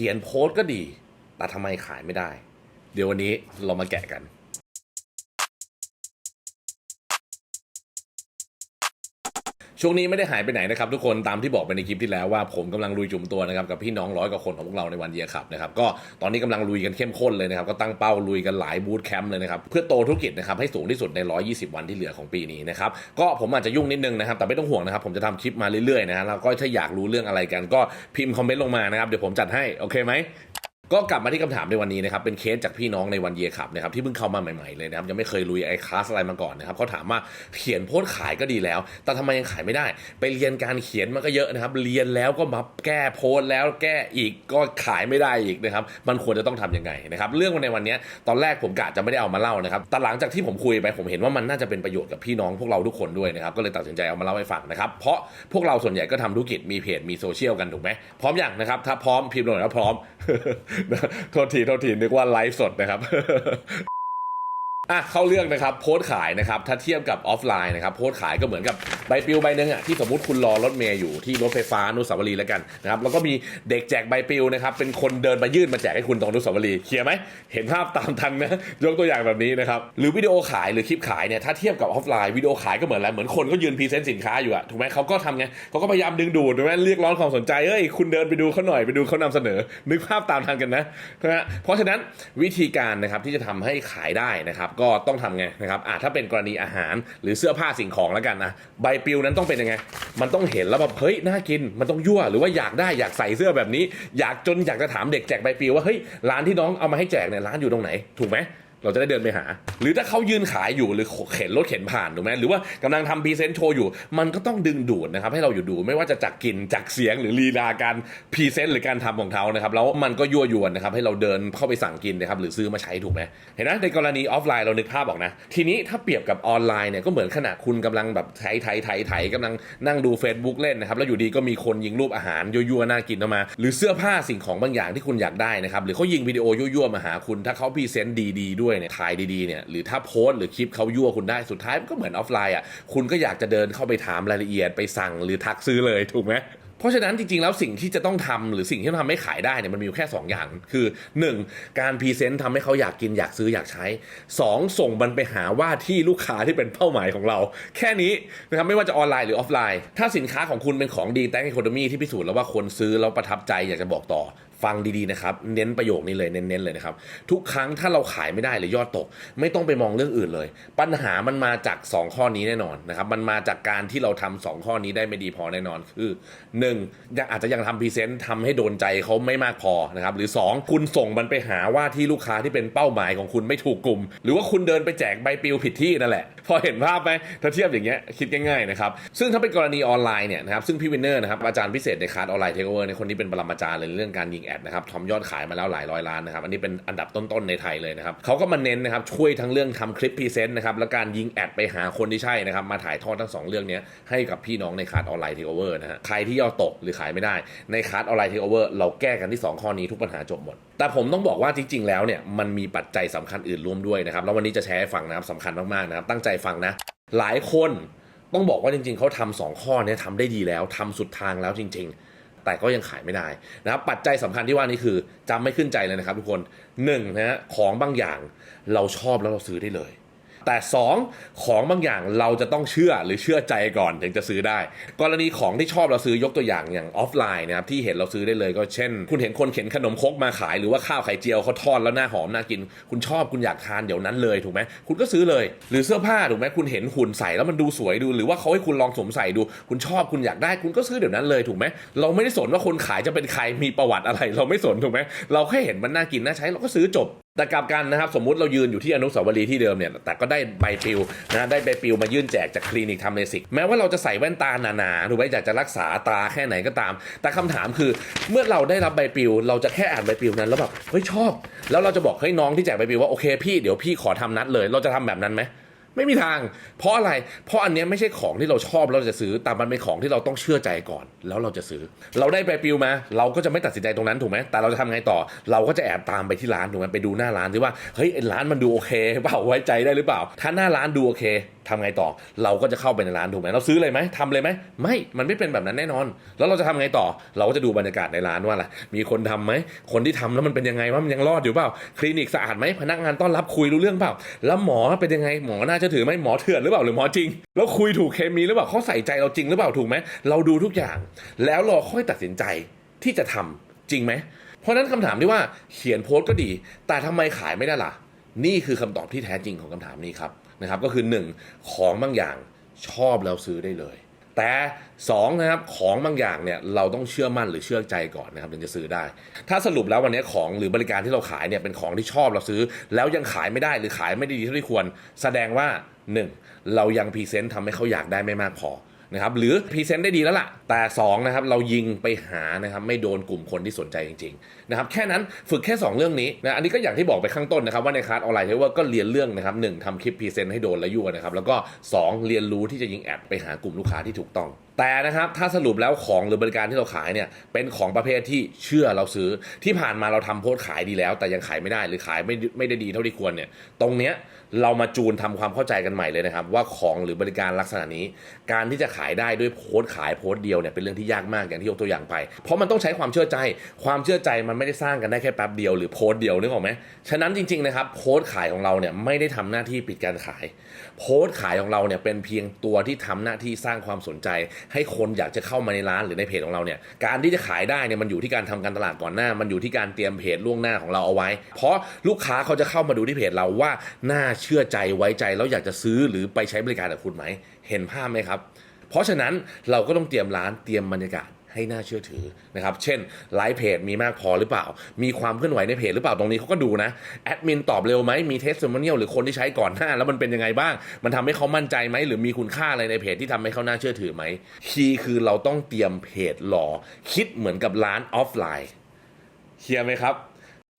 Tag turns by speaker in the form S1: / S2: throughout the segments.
S1: ขียนโพสต์ก็ดี แต่ทำไมขายไม่ได้ เดี๋ยววันนี้เรามาแกะกัน ช่วงนี้ไม่ได้หายไปไหนนะครับทุกคนตามที่บอกไปในคลิปที่แล้วว่าผมกำลังลุยจุ่มตัวนะครับกับพี่น้องร้อยกว่าคนของพวกเราในวันเยียขับนะครับก็ตอนนี้กำลังลุยกันเข้มข้นเลยนะครับก็ตั้งเป้าลุยกันหลายบูธแคมป์เลยนะครับเพื่อโตธุรกิจนะครับให้สูงที่สุดใน 120 วันที่เหลือของปีนี้นะครับก็ผมอาจจะยุ่งนิดนึงนะครับแต่ไม่ต้องห่วงนะครับผมจะทำคลิปมาเรื่อยๆนะฮะแล้วก็ถ้าอยากรู้เรื่องอะไรกันก็พิมพ์คอมเมนต์ลงมานะครับเดี๋ยวผมจัดให้โอเคไหม ก็กลับมาที่คำถามในวันนี้นะครับ เป็นเคสจากพี่น้องในวันเยียขับนะครับที่เพิ่งเข้ามาใหม่ๆเลยนะครับ ยังไม่เคยลุยไอ้คลาสอะไรมาก่อนนะครับเขาถามว่าเขียนโพสขายก็ดีแล้ว แต่ทำไมยังขายไม่ได้ ไปเรียนการเขียนมาก็เยอะนะครับ เรียนแล้วก็มาแก้โพสแล้วแก้อีกก็ขายไม่ได้อีกนะครับ มันควรจะต้องทำยังไงนะครับ เรื่องในวันนี้ตอนแรกผมกะจะไม่ได้เอามาเล่านะครับแต่หลังจากที่ผมคุยไปผมเห็นว่ามันน่าจะเป็นประโยชน์กับพี่น้องพวกเราทุกคนด้วยนะครับก็เลยตัดสินใจเอามาเล่าให้ฟังนะครับเพราะพวกเราส่วนใหญ่ก็ทำธุรกิจมีเพจมีโซเชียลกันถูกไหมพร้อมอย่างนะครับถ้าพร้อมพิมพ์ลงหน่อยว่าพร้อมโทษทีโทษทีนึกว่าไลฟ์สดนะครับ อะเข้าเรื่องนะครับโพสต์ขายนะครับถ้าเทียบกับออฟไลน์นะครับโพสต์ขายก็เหมือนกับใบปลิวใบหนึ่งอะที่สมมติคุณรอรถเมย์อยู่ที่รถไฟฟ้าอนุสาวรีย์แล้วกันนะครับแล้วก็มีเด็กแจกใบปลิวนะครับเป็นคนเดินมายื่นมาแจกให้คุณตรงอนุสาวรีย์เคลียร์ไหมเห็นภาพตามทันนะยกตัวอย่างแบบนี้นะครับหรือวิดีโอขายหรือคลิปขายเนี่ยถ้าเทียบกับออฟไลน์วิดีโอขายก็เหมือนอะไรเหมือนคนก็ยืนพรีเซนต์สินค้าอยู่อะถูกไหมเขาก็ทำไงเขาก็พยายามดึงดูดถูกไหมเรียกร้องความสนใจเอ้ยคุณเดินไปดูเขาหน่อยไปดูเขานำเสนอนึกภาพตามทันกันนะนะเพราะฉะนั้นวิธีการนะครับที่จะทำให้ขายได้นะครับก็ต้องทำไงนะครับอะถ้าเป็นกรณีอาหารหรือเสื้อผ้าสิ่งของแล้วกันนะใบปลิวนั้นต้องเป็นยังไง มันต้องเห็นแล้วแบบเฮ้ยน่ากินมันต้องยั่วหรือว่าอยากได้อยากใส่เสื้อแบบนี้ อยากจนอยากจะถามเด็กแจกใบปลิวว่าเฮ้ยร้านที่น้องเอามาให้แจกเนี่ยร้านอยู่ตรงไหนถูกไหม เราจะได้เดินไปหา หรือถ้าเขายืนขายอยู่หรือเข็นรถเข็นผ่านถูกไหมหรือว่ากำลังทำพรีเซนต์โชว์อยู่ มันก็ต้องดึงดูดนะครับให้เราอยู่ดูไม่ว่าจะจากกลิ่นจากเสียงหรือลีลาการพรีเซนต์หรือการทำของเขานะครับแล้วมันก็ยั่วยวนนะครับให้เราเดินเข้าไปสั่งกินนะครับหรือซื้อมาใช้ถูกไหมเห็นไหมในกรณีออฟไลน์เรานึกภาพออกนะ ทีนี้ถ้าเปรียบกับออนไลน์เนี่ยก็เหมือนขณะคุณกำลังแบบไถไถไถไถกำลังนั่งดู Facebook เล่นนะครับแล้วอยู่ดีก็มีคนยิงรูปอาหารยั่วๆน่ากินออกมา หรือเสื้อผ้าสิ่งของบางอย่างที่คุณอยากได้นะครับหรือเขายิงวิดีโอยั่วๆมาหาคุณถ้าเขาพรีเซนต์ดีๆด้วยเนี่ยถ่ายดีๆเนี่ยหรือถ้าโพสต์หรือคลิปเขายั่วคุณได้สุดท้ายมันก็เหมือนออฟไลน์อะคุณก็อยากจะเดินเข้าไปถามรายละเอียดไปสั่งหรือทักซื้อเลยถูกไหมเพราะฉะนั้นจริงๆ แล้วสิ่งที่จะต้องทำหรือสิ่งที่ทำให้ขายได้เนี่ยมันมีอยู่แค่ 2 อย่าง คือ 1. การพรีเซนต์ทำให้เขาอยากกินอยากซื้ออยากใช้ 2. ส่งมันไปหาว่าที่ลูกค้าที่เป็นเป้าหมายของเรา แค่นี้นะครับไม่ว่าจะออนไลน์หรือออฟไลน์ ถ้าสินค้าของคุณเป็นของดีแตง e ค o นมีที่พิสูจน์แล้วว่าคนซื้อแล้วประทับใจอยากจะบอกต่อฟังดีๆนะครับ เน้นประโยคนี้เลยเน้นๆเลยนะครับ ทุกครั้งถ้าเราขายไม่ได้หรือยอดตก ไม่ต้องไปมองเรื่องอื่นเลย ปัญหามันมาจาก 2 ข้อนี้แน่นอนนะครับ มันมาจากการที่เราทำสองข้อนี้ได้ไม่ดีพอแน่นอนคือ1ยังอาจจะยังทำพรีเซนต์ทำให้โดนใจเขาไม่มากพอนะครับหรือ 2 คุณส่งมันไปหาว่าที่ลูกค้าที่เป็นเป้าหมายของคุณไม่ถูกกลุ่ม หรือว่าคุณเดินไปแจกใบปลิวผิดที่นั่นแหละ พอเห็นภาพไหมถ้าเทียบอย่างเงี้ยคิดง่ายๆนะครับซึ่งถ้าเป็นกรณีออนไลน์เนี่ยนะครับซึ่งพี่วินเนอร์นะครับอาจารย์พิเศษในคลาสออนไลน์เทคโอเวอร์ในคนนี้เป็นปรมาจารย์เลยเรื่องการยิงแอดนะครับทำยอดขายมาแล้วหลายร้อยล้านนะครับ อันนี้เป็นอันดับต้นๆในไทยเลยนะครับเขาก็มาเน้นนะครับช่วยทั้งเรื่องทำคลิปพรีเซนต์นะครับและการยิงแอดไปหาคนที่ใช่นะครับมาถ่ายทอดทั้งสองเรื่องนี้ให้กับพี่น้องในคลาสออนไลน์เทคโอเวอร์นะฮะใครที่ยอดตกหรือขายไม่ได้ในคลาสออนไลน์เทคโอเวอร์เราแก้กันที่ 2 ข้อนี้ทุกปัญหาจบหมด แต่ผมต้องบอกว่าจริง ๆ แล้วเนี่ยมันมีปัจจัยสำคัญอื่นร่วมด้วยนะครับแล้ววันนี้จะแชร์ให้ฟังนะครับสำคัญมากๆนะครับตั้งใจฟังนะหลายคนต้องบอกว่าจริง ๆเขาทำสองข้อนี้ทำได้ดีแล้วทำสุดทางแล้วจริง ๆ แต่ก็ยังขายไม่ได้นะครับปัจจัยสำคัญที่ว่านี้คือจำไม่ขึ้นใจเลยนะครับทุกคนหนึ่งนะฮะของบางอย่างเราชอบแล้วเราซื้อได้เลย แต่ 2 ของบางอย่างเราจะต้องเชื่อหรือเชื่อใจก่อนถึงจะซื้อได้ กรณีของที่ชอบเราซื้อยกตัวอย่างอย่างออฟไลน์นะครับที่เห็นเราซื้อได้เลยก็เช่น คุณเห็นคนเข็นขนมครกมาขายหรือว่าข้าวไข่เจียวเขาทอดแล้วหน้าหอมน่ากิน คุณชอบคุณอยากทานเดี๋ยวนั้นเลยถูกไหมคุณก็ซื้อเลย หรือเสื้อผ้าถูกไหมคุณเห็นหุ่นใส่แล้วมันดูสวยดู หรือว่าเขาให้คุณลองสวมใส่ดู คุณชอบคุณอยากได้ คุณก็ซื้อเดี๋ยวนั้นเลยถูกไหมเราไม่ได้สนว่าคนขายจะเป็นใครมีประวัติอะไร เราไม่สนถูกไหมเราแค่เห็นมันน่ากินน่าใช้เราก็ซื้อจบ แต่กลับกันนะครับสมมุติเรายืนอยู่ที่อนุสาวรีย์ที่เดิมเนี่ยแต่ก็ได้ใบปลิวนะได้ใบปลิวมายื่นแจกจากคลินิกทำเลสิกแม้ว่าเราจะใส่แว่นตาหนาๆหรือว่าอยากจะรักษาตาแค่ไหนก็ตาม แต่คำถามคือเมื่อเราได้รับใบปลิว เราจะแค่อ่านใบปลิวนั้นแล้วแบบเฮ้ยชอบ แล้วเราจะบอกให้น้องที่แจกใบปลิวว่าโอเคพี่เดี๋ยวพี่ขอทำนัดเลย เราจะทำแบบนั้นไหม ไม่มีทาง เพราะอะไร เพราะอันนี้ไม่ใช่ของที่เราชอบเราจะซื้อ แต่มันเป็นของที่เราต้องเชื่อใจก่อน แล้วเราจะซื้อ เราได้ไปปิวมา เราก็จะไม่ตัดสินใจตรงนั้นถูกไหมแต่เราจะทำไงต่อ เราก็จะแอบตามไปที่ร้านถูกไหมไปดูหน้าร้านซิว่าเฮ้ยร้านมันดูโอเคเปล่าไว้ใจได้หรือเปล่า ถ้าหน้าร้านดูโอเคทำไงต่อ เราก็จะเข้าไปในร้านถูกไหมเราซื้อเลยไหมทำเลยไหมไม่ มันไม่เป็นแบบนั้นแน่นอน แล้วเราจะทำไงต่อ เราก็จะดูบรรยากาศในร้านว่าอะไรมีคนทำไหมคนที่ทำแล้วมันเป็นยังไงว่ามันยังรอดอยู่เปล่า คลินิกสะอาดไหมพนักงานต้อนรับคุยรู้เรื่องเปล่า แล้วหมอเป็นยังไงหมอน่าจะถือไหมหมอเถื่อนหรือเปล่าหรือหมอจริง แล้วคุยถูกเคมีหรือเปล่าเขาใส่ใจเราจริงหรือเปล่าถูกไหมเราดูทุกอย่าง แล้วเราค่อยตัดสินใจที่จะทำจริงไหมเพราะนั้นคำถามที่ว่าเขียนโพสต์ก็ดี แต่ทำไมขายไม่ได้ล่ะ นี่คือคำตอบที่แท้จริงของคำถามนี้ครับนะครับก็คือ 1. ของบางอย่างชอบแล้วซื้อได้เลย แต่2นะครับของบางอย่างเนี่ยเราต้องเชื่อมั่นหรือเชื่อใจก่อนนะครับถึงจะซื้อได้ ถ้าสรุปแล้ววันนี้ของหรือบริการที่เราขายเนี่ยเป็นของที่ชอบเราซื้อ แล้วยังขายไม่ได้หรือขายไม่ด้ดีเท่าที่ควร แสดงว่า 1. เรายังพรีเซนต์ทำให้เขาอยากได้ไม่มากพอ นะครับหรือพรีเซนต์ได้ดีแล้วล่ะ แต่2นะครับเรายิงไปหานะครับไม่โดนกลุ่มคนที่สนใจจริงๆนะครับแค่นั้นฝึกแค่ 2 เรื่องนี้นะอันนี้ก็อย่างที่บอกไปข้างต้นนะครับว่าในคลาสออนไลน์เทเวอร์ก็เรียนเรื่องนะครับหนึ่งทำคลิปพรีเซนต์ให้โดนและยั่วนะครับแล้วก็ 2 เรียนรู้ที่จะยิงแอดไปหากลุ่มลูกค้าที่ถูกต้องแต่นะครับถ้าสรุปแล้วของหรือบริการที่เราขายเนี่ยเป็นของประเภทที่เชื่อเราซื้อที่ผ่านมาเราทำโพสขายดีแล้ว แต่ยังขายไม่ได้หรือขายไม่ไม่ได้ดีเท่าที่ควรเนี่ยตรงเนี้ย เรามาจูนทำความเข้าใจกันใหม่เลยนะครับ ว่าของหรือบริการลักษณะนี้ การที่จะขายได้ด้วยโพสต์ขายโพสต์เดียวเนี่ยเป็นเรื่องที่ยากมากอย่างที่ยกตัวอย่างไป เพราะมันต้องใช้ความเชื่อใจ ความเชื่อใจมันไม่ได้สร้างกันได้แค่แป๊บเดียวหรือโพสต์เดียวนึกออกไหมฉะนั้นจริงๆนะครับโพสต์ขายของเราเนี่ยไม่ได้ทำหน้าที่ปิดการขาย โพสต์ขายของเราเนี่ยเป็นเพียงตัวที่ทำหน้าที่สร้างความสนใจ ให้คนอยากจะเข้ามาในร้านหรือในเพจของเราเนี่ยการที่จะขายได้เนี่ยมันอยู่ที่การทำการตลาดก่อนหน้า มันอยู่ที่การเตรียมเพจล่วงหน้าของเราเอาไว้ เพราะลูกค้าเขาจะเข้ามาดูที่เพจเราว่าน่าเชื่อใจไว้ใจแล้วอยากจะซื้อหรือไปใช้บริการกับคุณไหม เห็นภาพไหมครับ เพราะฉะนั้นเราก็ต้องเตรียมร้านเตรียมบรรยากาศให้น่าเชื่อถือนะครับ เช่นไลฟ์เพจมีมากพอหรือเปล่า มีความเคลื่อนไหวในเพจหรือเปล่าตรงนี้เขาก็ดูนะ แอดมินตอบเร็วไหม มีเทสต์มเนียลหรือคนที่ใช้ก่อนหน้า แล้วมันเป็นยังไงบ้าง มันทำให้เขามั่นใจไหม หรือมีคุณค่าอะไรในเพจที่ทำให้เขาน่าเชื่อถือไหม คีย์คือเราต้องเตรียมเพจหล่อคิดเหมือนกับร้านออฟไลน์เคลียร์ไหมครับ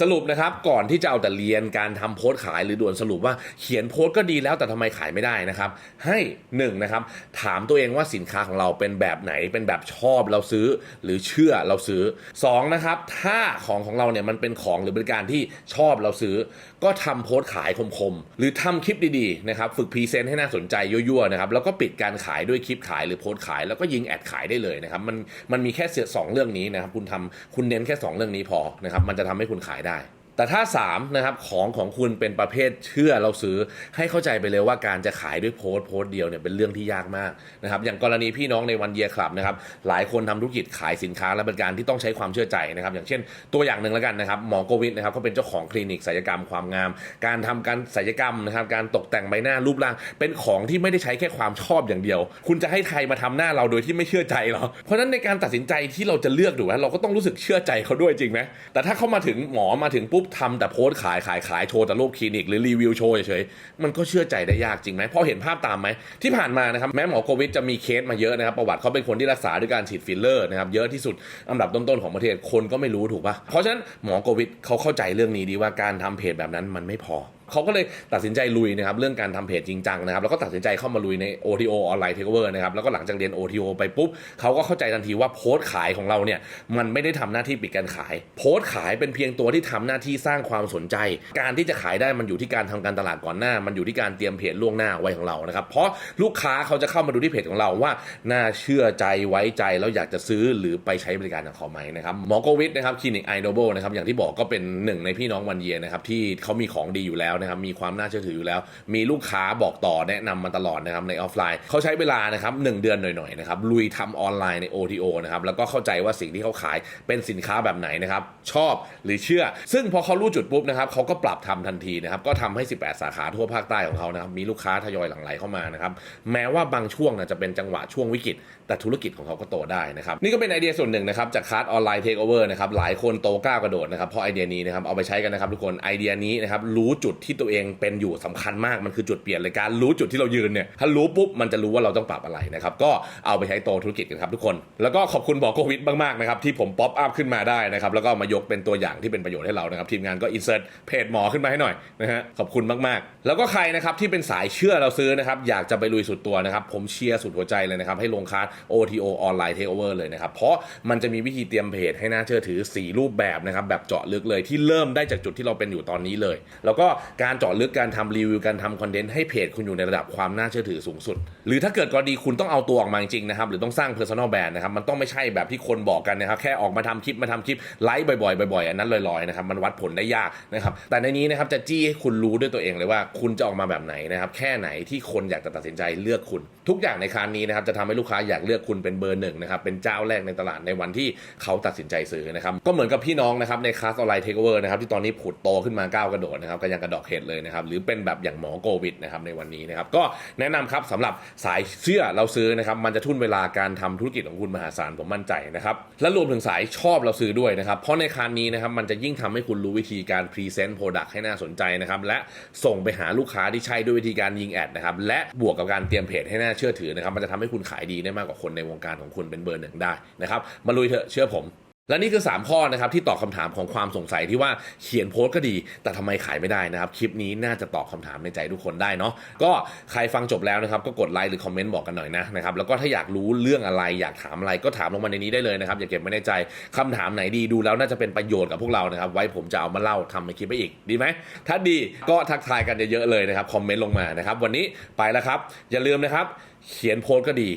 S1: สรุปนะครับก่อนที่จะเอาแต่เรียนการทำโพสต์ขายหรือด่วนสรุปว่าเขียนโพสต์ก็ดีแล้วแต่ทำไมขายไม่ได้นะครับ ให้1นงนะครับถามตัวเองว่าสินค้าของเราเป็นแบบไหนเป็นแบบชอบเราซื้อ หรือเชื่อเราซื้อ2นะครับถ้าของของเราเนี่ยมันเป็นของหรือบริการที่ชอบเราซื้อ ก็ทำโพสต์ขายคมๆ หรือทำคลิปดีๆนะครับฝึกพรีเซนต์ให้น่าสนใจยั่วๆนะครับแล้วก็ปิดการขายด้วยคลิปขายหรือโพสต์ขาย แล้วก็ยิงแอดขายได้เลยนะครับมันมันมีแค่เสียสองเรื่องนี้นะครับคุณทำคุณเน้นแค่สองเรื่องนี้พอนะครับมันจะทำให้คุณขายได้ แต่ถ้า3นะครับของของคุณเป็นประเภทเชื่อเราซื้อให้เข้าใจไปเลยว่าการจะขายด้วยโพสต์โพสต์เดียวเนี่ยเป็นเรื่องที่ยากมากนะครับอย่างกรณีพี่น้องในวันเยียคลับนะครับหลายคนทำธุรกิจขายสินค้าและบริการที่ต้องใช้ความเชื่อใจนะครับอย่างเช่นตัวอย่างหนึ่งแล้วกันนะครับหมอโกวิทนะครับเขาเป็นเจ้าของคลินิกศัลยกรรมความงาม การทำการศัลยกรรมนะครับการตกแต่งใบหน้ารูปร่าง เป็นของที่ไม่ได้ใช้แค่ความชอบอย่างเดียว คุณจะให้ใครมาทำหน้าเราโดยที่ไม่เชื่อใจหรอเพราะฉะนั้นในการตัดสินใจที่เราจะเลือกดูว่าเราก็ต้องรู้สึกเชื่อใจเขาด้วยจริงไหมแต่ถ้าเขามาถึงหมอมาถึงปุ๊บทำแต่โพสขายขายขายโชว์แต่รูปคลินิก หรือรีวิวโชว์เฉยๆมันก็เชื่อใจได้ยากจริงไหมพอเห็นภาพตามไหมที่ผ่านมานะครับแม้หมอโควิดจะมีเคสมาเยอะนะครับประวัติเขาเป็นคนที่รักษาด้วยการฉีดฟิลเลอร์นะครับเยอะที่สุดอันดับต้นๆของประเทศคนก็ไม่รู้ถูกปะเพราะฉะนั้นหมอโควิดเขาเข้าใจเรื่องนี้ดีว่าการทำเพจแบบนั้นมันไม่พอ เขาก็เลยตัดสินใจลุยนะครับเรื่องการทำเพจจริงจังนะครับแล้วก็ตัดสินใจเข้ามาลุยใน OTO ออนไลน์เทคเวอร์นะครับแล้วก็หลังจากเรียน OTO ไปปุ๊บเขาก็เข้าใจทันทีว่าโพสต์ขายของเราเนี่ยมันไม่ได้ทำหน้าที่ปิดการขาย โพสต์ขายเป็นเพียงตัวที่ทำหน้าที่สร้างความสนใจ การที่จะขายได้มันอยู่ที่การทำการตลาดก่อนหน้า มันอยู่ที่การเตรียมเพจล่วงหน้าไว้ของเรานะครับเพราะลูกค้าเขาจะเข้ามาดูที่เพจของเราว่าน่าเชื่อใจไว้ใจแล้วอยากจะซื้อหรือไปใช้บริการของเขาไหมนะครับหมอโกวิทนะครับคลินิกไอโดโบนะครับอย่างที่บอกก็เป็นหนึ่งในพี่น้องวันเยียนะครับที่เขามีของดีอยู่แล้วนะครับมีความน่าเชื่อถืออยู่แล้ว มีลูกค้าบอกต่อแนะนำมาตลอดนะครับในออฟไลน์เขาใช้เวลานะครับหนึ่งเดือนหน่อยๆนะครับลุยทำออนไลน์ใน OTO นะครับแล้วก็เข้าใจว่าสิ่งที่เขาขายเป็นสินค้าแบบไหนนะครับชอบหรือเชื่อ ซึ่งพอเขารู้จุดปุ๊บนะครับเขาก็ปรับทำทันทีนะครับก็ทำให้ 18 สาขาทั่วภาคใต้ของเขานะครับมีลูกค้าทยอยหลั่งไหลเข้ามานะครับแม้ว่าบางช่วงนะจะเป็นจังหวะช่วงวิกฤต แต่ธุรกิจของเขาก็โตได้นะครับนี่ก็เป็นไอเดียส่วนหนึ่งนะครับจากคลาสออนไลน์เทคโอเวอร์นะครับหลายคนโตก้าวกระโดดนะครับเพราะไอเดียนี้นะครับเอาไปใช้กันนะครับทุกคนไอเดียนี้นะครับรู้จุดที่ที่ตัวเองเป็นอยู่สำคัญมากมันคือจุดเปลี่ยนเลยการรู้จุดที่เรายืนเนี่ยถ้ารู้ปุ๊บมันจะรู้ว่าเราต้องปรับอะไรนะครับก็เอาไปใช้โตธุรกิจกันครับทุกคน แล้วก็ขอบคุณบอกโควิดมากๆนะครับที่ผมป๊อปอัพขึ้นมาได้นะครับแล้วก็มายกเป็นตัวอย่างที่เป็นประโยชน์ให้เรานะครับทีมงานก็อินเสิร์ตเพจหมอขึ้นมาให้หน่อยนะฮะขอบคุณมากๆ แล้วก็ใครนะครับที่เป็นสายเชื่อเราซื้อนะครับอยากจะไปลุยสุดตัวนะครับผมเชียร์สุดหัวใจเลยนะครับให้ลงคลาส OTO ออนไลน์เทคโอเวอร์เลยนะครับเพราะมันจะมีวิธีเตรียมเพจให้น่าเชื่อถือ 4 รูปแบบนะครับแบบเจาะลึกเลยที่เริ่มได้จากจุดที่เราเป็นอยู่ตอนนี้เลย แล้วก็การเจาะลึกการทำรีวิวการทำคอนเทนต์ให้เพจคุณอยู่ในระดับความน่าเชื่อถือสูงสุด หรือถ้าเกิดกรณีคุณต้องเอาตัวออกมาจริงนะครับ หรือต้องสร้าง Personal Brand นะครับ มันต้องไม่ใช่แบบที่คนบอกกันนะครับ แค่ออกมาทำคลิปมาทำคลิปไลฟ์บ่อยๆบ่อยๆอันนั้นลอยๆนะครับ มันวัดผลได้ยากนะครับ แต่ในนี้นะครับจะจี้ให้คุณรู้ด้วยตัวเองเลยว่า คุณจะออกมาแบบไหนนะครับ แค่ไหนที่คนอยากจะตัดสินใจเลือกคุณ ทุกอย่างในครั้นี้นะครับจะทำให้ลูกค้าอยากเลือกคุณเป็นเบอร์หนึ่งนะครับ เป็นเจ้าแรกในตลาดในวันที่เขาตัดสินใจซื้อนะครับ ก็เหมือนกับพี่น้องนะครับในคลาสออนไลน์เทคโอเวอร์นะครับที่ตอนนี้ผุดโตขึ้นมาก้าวกระโดดนะครับก็ยังกระดอกเห็ดเลยนะครับหรือเป็นแบบอย่างหมอโควิดนะครับในวันนี้นะครับก็แนะนำครับสำหรับสายเชื่อเราซื้อนะครับมันจะทุ่นเวลาการทำธุรกิจของคุณมหาศาลผมมั่นใจนะครับและรวมถึงสายชอบเราซื้อด้วยนะครับเพราะในครั้นี้นะครับมันจะยิ่งทำให้คุณรู้วิธีการพรีเซนต์โปรดักต์ให้น่าสนใจนะครับและส่งไปหาลูกค้าที่ใช่ด้วยวิธีการยิงแอดนะครับและบวกกับการเตรียมเพจให้น่าเชื่อถือนะครับมันจะทำให้คุณขายดีได้มากกว่าคนในวงการของคุณเป็นเบอร์หนึ่งได้นะครับมาลุยเถอะเชื่อผม และนี่คือ 3 ข้อนะครับที่ตอบคำถามของความสงสัยที่ว่าเขียนโพสต์ก็ดี แต่ทำไมขายไม่ได้นะครับ คลิปนี้น่าจะตอบคำถามในใจทุกคนได้เนาะก็ใครฟังจบแล้วนะครับ ก็กดไลค์หรือคอมเมนต์บอกกันหน่อยนะนะครับแล้วก็ถ้าอยากรู้เรื่องอะไรอยากถามอะไรก็ถามลงมาในนี้ได้เลยนะครับ อย่าเก็บไว้ในใจคำถามไหนดีดูแล้วน่าจะเป็นประโยชน์กับพวกเรานะครับ ไว้ผมจะเอามาเล่าทำในคลิปไปอีกดีไหมถ้าดีก็ทักทายกันเยอะๆเลยนะครับคอมเมนต์ลงมานะครับ วันนี้ไปแล้วครับ อย่าลืมนะครับ เขียนโพสต์ก็ดี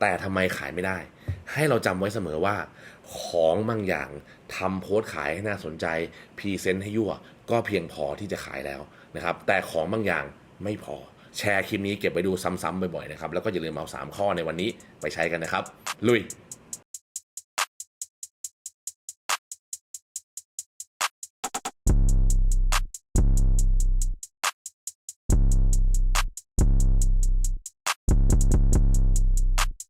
S1: แต่ทำไมขายไม่ได้ ให้เราจำไว้เสมอว่า ของบางอย่างทำโพสต์ขายให้น่าสนใจพรีเซนต์ให้ยั่ว ก็เพียงพอที่จะขายแล้วนะครับ แต่ของบางอย่างไม่พอ แชร์คลิปนี้เก็บไปดูซ้ำๆบ่อยๆนะครับ แล้วก็อย่าลืมเอา 3 ข้อในวันนี้ไปใช้กันนะครับ ลุย